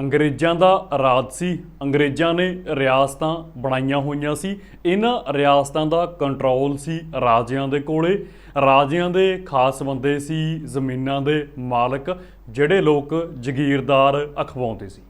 ਅੰਗਰੇਜ਼ਾਂ ਦਾ ਰਾਜ ਸੀ, ਅੰਗਰੇਜ਼ਾਂ ਨੇ ਰਿਆਸਤਾਂ ਬਣਾਈਆਂ ਹੋਈਆਂ ਸੀ। ਇਹਨਾਂ ਰਿਆਸਤਾਂ ਦਾ ਕੰਟਰੋਲ ਸੀ ਰਾਜਿਆਂ ਦੇ ਕੋਲੇ। ਰਾਜਿਆਂ ਦੇ ਖਾਸ ਬੰਦੇ ਸੀ ਜ਼ਮੀਨਾਂ ਦੇ ਮਾਲਕ, ਜਿਹੜੇ ਲੋਕ ਜ਼ਗੀਰਦਾਰ ਅਖਵਾਉਂਦੇ ਸੀ।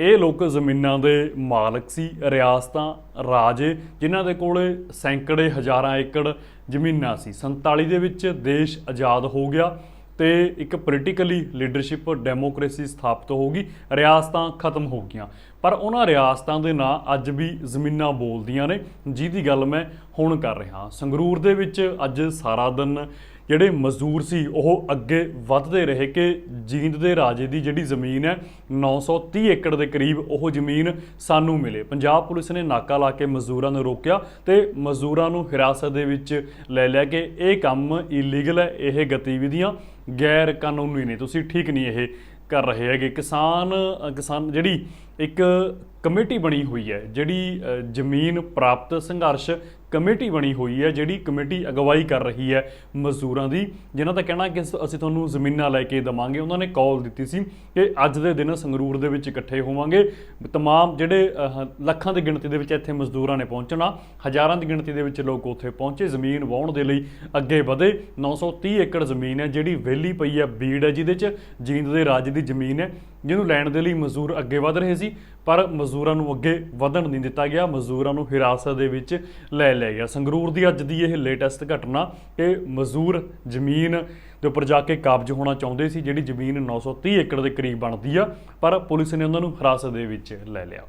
ਇਹ ਲੋਕ ਜ਼ਮੀਨਾਂ ਦੇ ਮਾਲਕ ਸੀ, ਰਿਆਸਤਾਂ ਰਾਜੇ, ਜਿਨ੍ਹਾਂ ਦੇ ਕੋਲੇ ਸੈਂਕੜੇ ਹਜ਼ਾਰਾਂ ਏਕੜ ਜ਼ਮੀਨਾਂ ਸੀ। 47 ਦੇ ਵਿੱਚ ਦੇਸ਼ ਆਜ਼ਾਦ ਹੋ ਗਿਆ। ਤੇ ਇੱਕ ਪੋਲੀਟੀਕਲੀ ਲੀਡਰਸ਼ਿਪ ਡੈਮੋਕ੍ਰੇਸੀ ਸਥਾਪਿਤ ਹੋ ਗਈ ਰਿਆਸਤਾਂ ਖਤਮ ਹੋ ਗਈਆਂ ਪਰ ਉਹਨਾਂ ਰਿਆਸਤਾਂ ਦੇ ਨਾਂ ਅੱਜ ਵੀ ਜ਼ਮੀਨਾਂ ਬੋਲਦੀਆਂ ਨੇ, ਜਿਹਦੀ ਗੱਲ ਮੈਂ ਹੁਣ ਕਰ ਰਿਹਾ। ਸੰਗਰੂਰ ਦੇ ਵਿੱਚ ਅੱਜ ਸਾਰਾ ਦਿਨ ਜਿਹੜੇ ਮਜ਼ਦੂਰ ਸੀ, ਉਹ ਅੱਗੇ ਵੱਧਦੇ ਰਹੇ ਕਿ ਜੀਂਦ ਦੇ ਰਾਜੇ ਦੀ ਜਿਹੜੀ ਜ਼ਮੀਨ ਹੈ 930 ਏਕੜ ਦੇ ਕਰੀਬ ਉਹ ਜ਼ਮੀਨ ਸਾਨੂੰ ਮਿਲੇ। ਪੰਜਾਬ ਪੁਲਿਸ ਨੇ ਨਾਕਾ ਲਾ ਕੇ ਮਜ਼ਦੂਰਾਂ ਨੂੰ ਰੋਕਿਆ ਤੇ ਮਜ਼ਦੂਰਾਂ ਨੂੰ ਹਿਰਾਸਤ ਦੇ ਵਿੱਚ ਲੈ ਲਿਆ ਕਿ ਇਹ ਕੰਮ ਇਲੀਗਲ ਹੈ, ਇਹ ਗਤੀਵਿਧੀਆਂ ਗੈਰ ਕਾਨੂੰਨੀ ਨੇ। ਤੁਸੀਂ ਠੀਕ ਨਹੀਂ ਇਹ ਕਰ ਰਹੇ ਹੈਗੇ। ਕਿਸਾਨ ਕਿਸਾਨ ਜਿਹੜੀ ਇੱਕ ਕਮੇਟੀ ਬਣੀ ਹੋਈ ਹੈ, ਜਿਹੜੀ ਜ਼ਮੀਨ ਪ੍ਰਾਪਤ ਸੰਘਰਸ਼ ਕਮੇਟੀ ਬਣੀ ਹੋਈ ਹੈ, ਜਿਹੜੀ ਕਮੇਟੀ ਅਗਵਾਈ ਕਰ ਰਹੀ ਹੈ ਮਜ਼ਦੂਰਾਂ ਦੀ। ਜਿਨ੍ਹਾਂ ਦਾ ਕਹਿਣਾ ਕਿ ਅਸੀਂ ਤੁਹਾਨੂੰ ਜ਼ਮੀਨਾਂ ਲੈ ਕੇ ਦਵਾਂਗੇ। ਉਹਨਾਂ ਨੇ ਕਾਲ ਦਿੱਤੀ ਸੀ ਕਿ ਅੱਜ ਦੇ ਦਿਨ ਸੰਗਰੂਰ ਦੇ ਵਿੱਚ ਇਕੱਠੇ ਹੋਵਾਂਗੇ। ਤਮਾਮ ਜਿਹੜੇ ਲੱਖਾਂ ਦੀ ਗਿਣਤੀ ਦੇ ਵਿੱਚ ਇੱਥੇ ਮਜ਼ਦੂਰਾਂ ਨੇ ਪਹੁੰਚਣਾ। ਹਜ਼ਾਰਾਂ ਦੀ ਗਿਣਤੀ ਦੇ ਵਿੱਚ ਲੋਕ ਉੱਥੇ ਪਹੁੰਚੇ। ਜ਼ਮੀਨ ਵਾਹੁਣ ਦੇ ਲਈ ਅੱਗੇ ਵਧੇ। 930 ਏਕੜ ਜ਼ਮੀਨ ਹੈ, ਜਿਹੜੀ ਵਿਹਲੀ ਪਈ ਹੈ, ਬੀੜ ਹੈ, ਜਿਹਦੇ 'ਚ ਜੀਂਦ ਦੇ ਰਾਜ ਦੀ ਜ਼ਮੀਨ ਹੈ, ਜਿਹਨੂੰ ਲੈਣ ਦੇ ਲਈ ਮਜ਼ਦੂਰ ਅੱਗੇ ਵਧ ਰਹੇ ਸੀ। ਪਰ ਮਜ਼ਦੂਰਾਂ ਨੂੰ ਅੱਗੇ ਵਧਣ ਨਹੀਂ ਦਿੱਤਾ ਗਿਆ, ਮਜ਼ਦੂਰਾਂ ਨੂੰ ਹਿਰਾਸਤ ਦੇ ਵਿੱਚ ਲੈ ਲਿਆ ਗਿਆ। ਸੰਗਰੂਰ ਦੀ ਅੱਜ ਦੀ ਇਹ ਲੇਟੈਸਟ ਘਟਨਾ ਕਿ ਮਜ਼ਦੂਰ ਜ਼ਮੀਨ ਦੇ ਉੱਪਰ ਜਾ ਕੇ ਕਾਬਜ ਹੋਣਾ ਚਾਹੁੰਦੇ ਸੀ, ਜਿਹੜੀ ਜ਼ਮੀਨ 930 ਏਕੜ ਦੇ ਕਰੀਬ ਬਣਦੀ ਆ, ਪਰ ਪੁਲਿਸ ਨੇ ਉਹਨਾਂ ਨੂੰ ਹਿਰਾਸਤ ਦੇ ਵਿੱਚ ਲੈ ਲਿਆ।